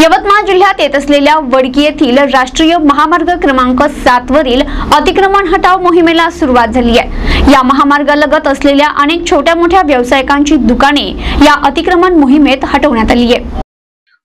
यवतमाळ जिल्ह्यात येत असलेल्या वडकी येथील राष्ट्रीय महामार्ग क्रमांक सात वरील अतिक्रमण हटाव मोहिमेला सुरुवात झाली आहे. या महामार्गालगत असलेल्या अनेक छोट्या मोठ्या व्यावसायिकांची दुकाने या अतिक्रमण मोहिमेत हटवण्यात आली आहे.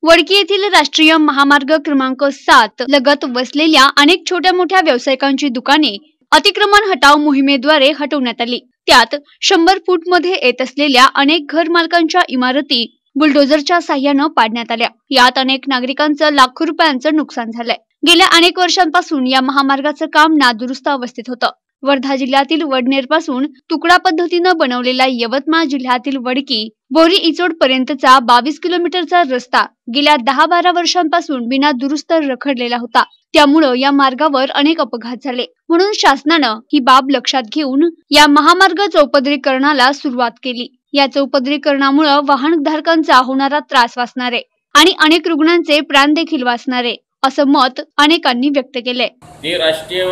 वडकी येथील राष्ट्रीय महामार्ग क्रमांक सात लगत वसलेल्या अनेक छोट्या मोठ्या व्यावसायिकांची दुकाने अतिक्रमण हटाव मोहिमेद्वारे हटवण्यात आली. त्यात शंभर फूटमध्ये येत असलेल्या अनेक घर मालकांच्या इमारती बुलडोझरच्या साह्यानं पाडण्यात आल्या. यात अनेक नागरिकांचं लाखो रुपयांचं नुकसान झालंय. गेल्या अनेक वर्षांपासून या महामार्गाचं काम नादुरुस्त अवस्थेत होतं. वर्धा जिल्ह्यातील वडनेरपासून तुकडा पद्धतीनं बनवलेला यवतमाळ जिल्ह्यातील वडकी बोरी इचोड पर्यंतचा बावीस किलोमीटरचा रस्ता गेल्या दहा बारा वर्षांपासून बिना दुरुस्त रखडलेला होता. त्यामुळं या मार्गावर अनेक अपघात झाले. म्हणून शासनानं ही बाब लक्षात घेऊन या महामार्ग चौपदरीकरणाला सुरुवात केली. या चौपदरीकरणामुळं वाहनधारकांचा होणारा त्रास वाचणार आहे आणि अनेक रुग्णांचे प्राण देखील वाचणार आहे असं मत अनेकांनी व्यक्त केलंय. राष्ट्रीय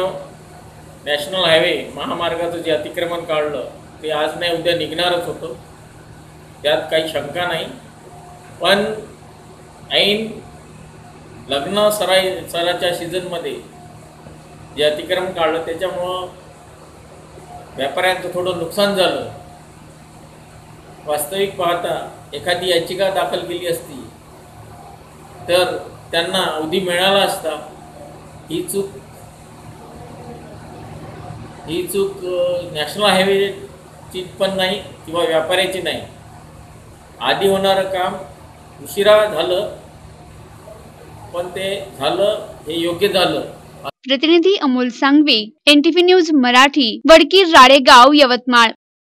नॅशनल हायवे महामार्गाचं जे अतिक्रमण काढलं ते आज नाही उद्या निघणारच होतं. त्यात काही शंका नाही. पण ऐन लग्न सराय सराच्या सीझनमध्ये जे अतिक्रमण काढलं त्याच्यामुळं व्यापाऱ्यांचं थोडं नुकसान झालं. वास्तविक पाहता एखादी याचिका दाखल केली असती तर त्यांना अवधी मिळाला असता ही चूक ही चूक नॅशनल हायवेची पण नाही किंवा व्यापाऱ्याची नाही. आधी होणारं काम उशिरा झालं पण ते झालं हे योग्य झालं. प्रतिनिधी अमोल सांगवी एनटीव्ही न्यूज मराठी वडकी राळेगाव यवतमाळ.